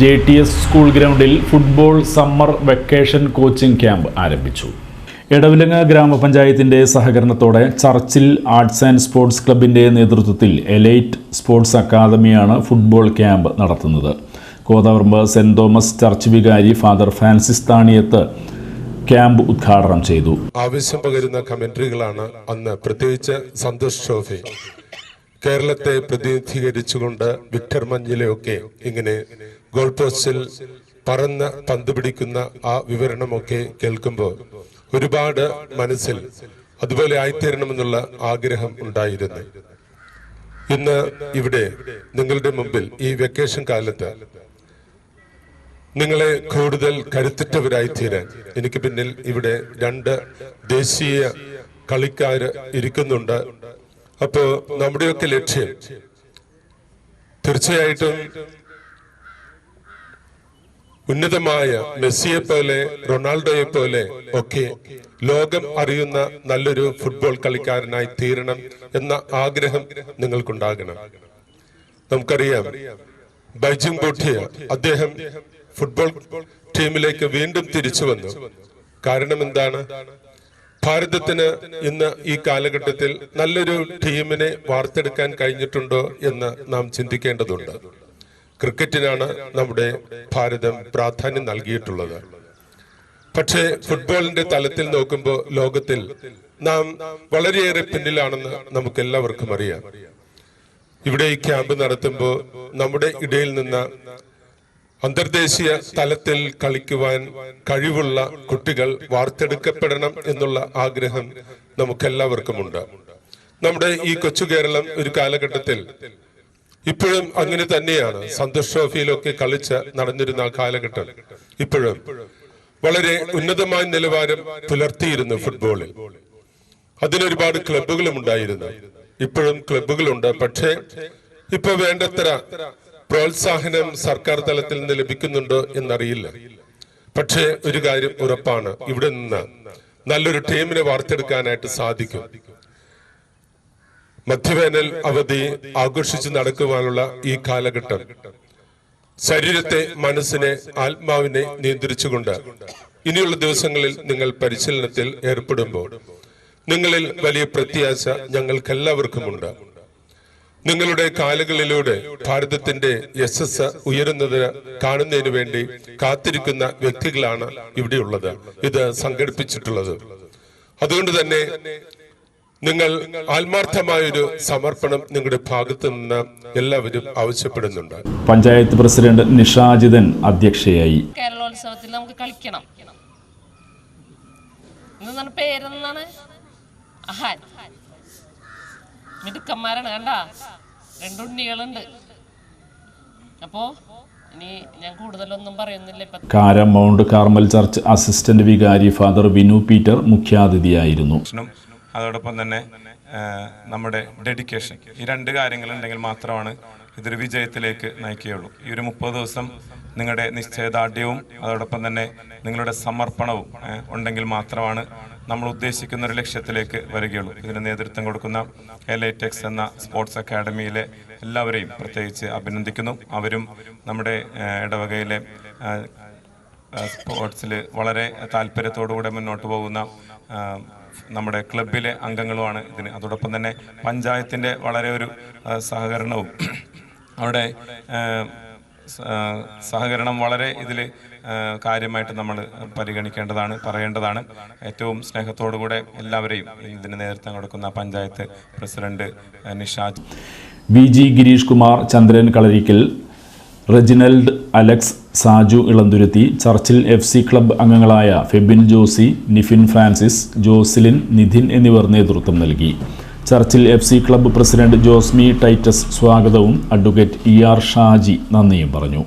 J T S school ഗ്രൗണ്ടിൽ football summer vacation coaching camp ആരംഭിച്ചു. എടവിലങ്ങ ഗ്രാമപഞ്ചായത്തിന്റെ സഹകരണത്തോടെ ചർച്ചിൽ ആർട്സ് ആൻഡ് സ്പോർട്സ് ക്ലബിന്റെ നേതൃത്വത്തിൽ എലൈറ്റ് സ്പോർട്സ് അക്കാദമിയാണ് ഫുട്ബോൾ ക്യാമ്പ് നടത്തുന്നത്. കോതവർമ്പ് സെന്റ് തോമസ് ചർച്ച് വികാരി ഫാദർ ഫ്രാൻസിസ് താണിയത്ത് ക്യാമ്പ് ഉദ്ഘാടനം ചെയ്തു. ആവശ്യം പകരുന്ന കമന്ററികളാണ് അന്ന് പ്രത്യേകിച്ച് സന്തോഷ് ട്രോഫി. കേരളത്തെ പ്രതിനിധീകരിച്ചുകൊണ്ട് വിക്ടർ മഞ്ഞിലെയൊക്കെ ഇങ്ങനെ ഗോൾ പോസ്റ്റിൽ പറന്ന് പന്ത് പിടിക്കുന്ന ആ വിവരണമൊക്കെ കേൾക്കുമ്പോൾ ഒരുപാട് മനസ്സിൽ അതുപോലെ ആയിത്തീരണമെന്നുള്ള ആഗ്രഹം ഉണ്ടായിരുന്നു. ഇന്ന് ഇവിടെ നിങ്ങളുടെ മുമ്പിൽ ഈ വെക്കേഷൻ കാലത്ത് നിങ്ങളെ കൂടുതൽ കരുത്തുറ്റവരായി തീരാൻ എനിക്ക് പിന്നിൽ ഇവിടെ രണ്ട് ദേശീയ കളിക്കാര് ഇരിക്കുന്നുണ്ട്. അപ്പോ നമ്മുടെയൊക്കെ ലക്ഷ്യം തീർച്ചയായിട്ടും ഉന്നതമായ മെസ്സിയെ പോലെ റൊണാൾഡോയെ പോലെ ഒക്കെ ലോകം അറിയുന്ന നല്ലൊരു ഫുട്ബോൾ കളിക്കാരനായി തീരണം എന്ന ആഗ്രഹം നിങ്ങൾക്കുണ്ടാകണം. നമുക്കറിയാം ബൈജിംഗ് ബോട്ടിയ അദ്ദേഹം ഫുട്ബോൾ ടീമിലേക്ക് വീണ്ടും തിരിച്ചു വന്നു. കാരണം എന്താണ്? ഭാരതത്തിന് ഇന്ന് ഈ കാലഘട്ടത്തിൽ നല്ലൊരു ടീമിനെ വാർത്തെടുക്കാൻ കഴിഞ്ഞിട്ടുണ്ടോ എന്ന് നാം ചിന്തിക്കേണ്ടതുണ്ട്. ക്രിക്കറ്റിനാണ് നമ്മുടെ ഭാരതം പ്രാധാന്യം നൽകിയിട്ടുള്ളത്. പക്ഷേ ഫുട്ബോളിന്റെ തലത്തിൽ നോക്കുമ്പോൾ ലോകത്തിൽ നാം വളരെയേറെ പിന്നിലാണെന്ന് നമുക്ക് എല്ലാവർക്കും അറിയാം. ഇവിടെ ഈ ക്യാമ്പ് നടത്തുമ്പോൾ നമ്മുടെ ഇടയിൽ നിന്ന് അന്തർദേശീയ തലത്തിൽ കളിക്കുവാൻ കഴിവുള്ള കുട്ടികൾ വാർത്തെടുക്കപ്പെടണം എന്നുള്ള ആഗ്രഹം നമുക്കെല്ലാവർക്കുമുണ്ട്. നമ്മുടെ ഈ കൊച്ചു കേരളം ഒരു കാലഘട്ടത്തിൽ ഇപ്പോഴും അങ്ങനെ തന്നെയാണ്. സന്തോഷ് ട്രോഫിയിലൊക്കെ കളിച്ച് നടന്നിരുന്ന ആ കാലഘട്ടം ഇപ്പോഴും വളരെ ഉന്നതമായ നിലവാരം പുലർത്തിയിരുന്നു ഫുട്ബോളിൽ. അതിനൊരുപാട് ക്ലബുകളും ഉണ്ടായിരുന്നു ഇപ്പോഴും ക്ലബുകളുണ്ട് പക്ഷേ ഇപ്പൊ വേണ്ടത്ര പ്രോത്സാഹനം സർക്കാർ തലത്തിൽ നിന്ന് ലഭിക്കുന്നുണ്ടോ എന്നറിയില്ല. പക്ഷേ ഒരു കാര്യം ഉറപ്പാണ്. ഇവിടെ നിന്ന് നല്ലൊരു ടീമിനെ വാർത്തെടുക്കാനായിട്ട് സാധിക്കും. മധ്യവേനൽ അവധി ആഘോഷിച്ച് നടക്കുവാനുള്ള ഈ കാലഘട്ടം ശരീരത്തെ മനസ്സിനെ ആത്മാവിനെ നിയന്ത്രിച്ചുകൊണ്ട് ഇനിയുള്ള ദിവസങ്ങളിൽ നിങ്ങൾ പരിശീലനത്തിൽ ഏർപ്പെടുമ്പോൾ നിങ്ങളിൽ വലിയ പ്രത്യാശ ഞങ്ങൾക്കെല്ലാവർക്കുമുണ്ട്. നിങ്ങളുടെ കാലുകളിലൂടെ ഭാരതത്തിന്റെ യശസ് ഉയരുന്നതിന് കാണുന്നതിന് വേണ്ടി കാത്തിരിക്കുന്ന വ്യക്തികളാണ് ഇവിടെയുള്ളത്. ഇത് സംഘടിപ്പിച്ചിട്ടുള്ളത്. അതുകൊണ്ട് തന്നെ നിങ്ങൾ ആത്മാർത്ഥമായൊരു സമർപ്പണം നിങ്ങളുടെ ഭാഗത്ത് നിന്ന് എല്ലാവരും ആവശ്യപ്പെടുന്നുണ്ട്. പഞ്ചായത്ത് പ്രസിഡന്റ് നിഷാജിതൻ അധ്യക്ഷയായി. കേരളോത്സവത്തിൽ നമുക്ക് കളിക്കണം. പേരെന്നാണ് പേരെന്താണ്? അഹാൻ. മിടുക്കന്മാരാണ് കണ്ട? രണ്ടുണ്ണികളുണ്ട്. അപ്പോ ഇനി ഞാൻ കൂടുതലൊന്നും പറയുന്നില്ല. ഇപ്പൊ Kara mount Carmel church assistant വികാരി ഫാദർ വിനു പീറ്റർ മുഖ്യാതിഥിയായിരുന്നു. അതോടൊപ്പം തന്നെ നമ്മുടെ ഡെഡിക്കേഷൻ. ഈ രണ്ട് കാര്യങ്ങൾ ഉണ്ടെങ്കിൽ മാത്രമാണ് ഇതൊരു വിജയത്തിലേക്ക് നയിക്കുകയുള്ളൂ. ഈ ഒരു മുപ്പത് ദിവസം നിങ്ങളുടെ നിശ്ചയദാർഢ്യവും അതോടൊപ്പം തന്നെ നിങ്ങളുടെ സമർപ്പണവും ഉണ്ടെങ്കിൽ മാത്രമാണ് നമ്മൾ ഉദ്ദേശിക്കുന്ന ഒരു ലക്ഷ്യത്തിലേക്ക് വരികയുള്ളൂ. ഇതിന് നേതൃത്വം കൊടുക്കുന്ന എൽ എ ടെക്സ് എന്ന സ്പോർട്സ് അക്കാഡമിയിലെ എല്ലാവരെയും പ്രത്യേകിച്ച് അഭിനന്ദിക്കുന്നു. അവരും നമ്മുടെ ഇടവകയിലെ സ്പോർട്സിൽ വളരെ താല്പര്യത്തോടുകൂടെ മുന്നോട്ട് പോകുന്ന നമ്മുടെ ക്ലബിലെ അംഗങ്ങളുമാണ് ഇതിന്. അതോടൊപ്പം തന്നെ പഞ്ചായത്തിന്റെ വളരെ ഒരു സഹകരണവും അവിടെ സഹകരണം വളരെ ഇതിൽ കാര്യമായിട്ട് നമ്മൾ പരിഗണിക്കേണ്ടതാണ് പറയേണ്ടതാണ്. ഏറ്റവും സ്നേഹത്തോടുകൂടെ എല്ലാവരെയും ഇതിന് നേതൃത്വം കൊടുക്കുന്ന panchayat president Nishaj V G Gireesh Kumar Chandran Kalarikkal Reginald Alex Saju Elanthuruthy Churchill F C club അംഗങ്ങളായ ഫെബിൻ ജോസി നിഫിൻ ഫ്രാൻസിസ് ജോസിലിൻ നിധിൻ എന്നിവർ നേതൃത്വം നൽകി. Churchill F C club president Josmi Titus സ്വാഗതവും അഡ്വക്കേറ്റ് ഇ ആർ ഷാജി നന്ദിയും പറഞ്ഞു